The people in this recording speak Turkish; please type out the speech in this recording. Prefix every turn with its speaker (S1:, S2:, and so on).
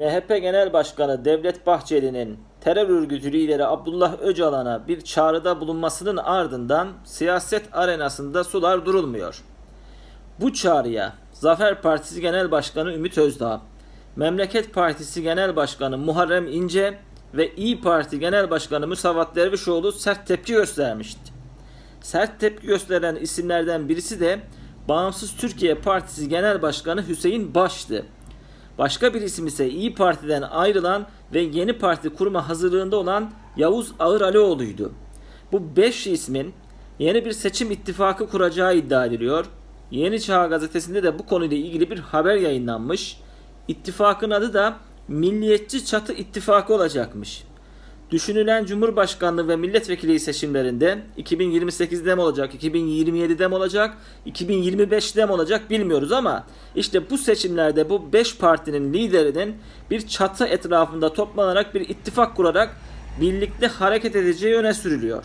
S1: MHP Genel Başkanı Devlet Bahçeli'nin terör örgütü lideri Abdullah Öcalan'a bir çağrıda bulunmasının ardından siyaset arenasında sular durulmuyor. Bu çağrıya Zafer Partisi Genel Başkanı Ümit Özdağ, Memleket Partisi Genel Başkanı Muharrem İnce ve İyi Parti Genel Başkanı Musavat Dervişoğlu sert tepki göstermişti. Sert tepki gösteren isimlerden birisi de Bağımsız Türkiye Partisi Genel Başkanı Hüseyin Baş'tı. Başka bir isim ise İyi Parti'den ayrılan ve yeni parti kurma hazırlığında olan Yavuz Ağır Alioğlu'ydu. Bu beş ismin yeni bir seçim ittifakı kuracağı iddia ediliyor. Yeni Çağ gazetesinde de bu konuyla ilgili bir haber yayınlanmış. İttifakın adı da Milliyetçi Çatı İttifakı olacakmış. Düşünülen Cumhurbaşkanlığı ve milletvekili seçimlerinde 2028'de mi olacak, 2027'de mi olacak, 2025'de mi olacak bilmiyoruz ama işte bu seçimlerde bu 5 partinin liderinin bir çatı etrafında toplanarak bir ittifak kurarak birlikte hareket edeceği öne sürülüyor.